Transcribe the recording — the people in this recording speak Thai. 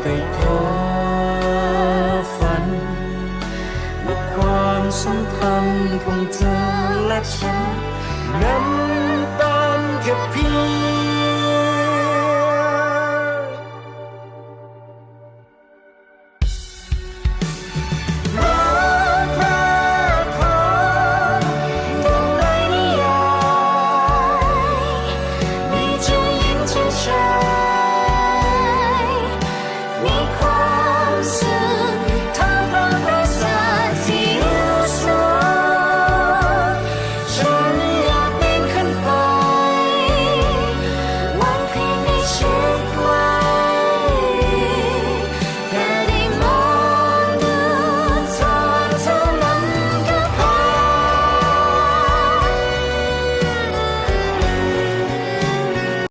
ไปขอฝันว่าความสัมพันธ์ของเธอและฉันนั้น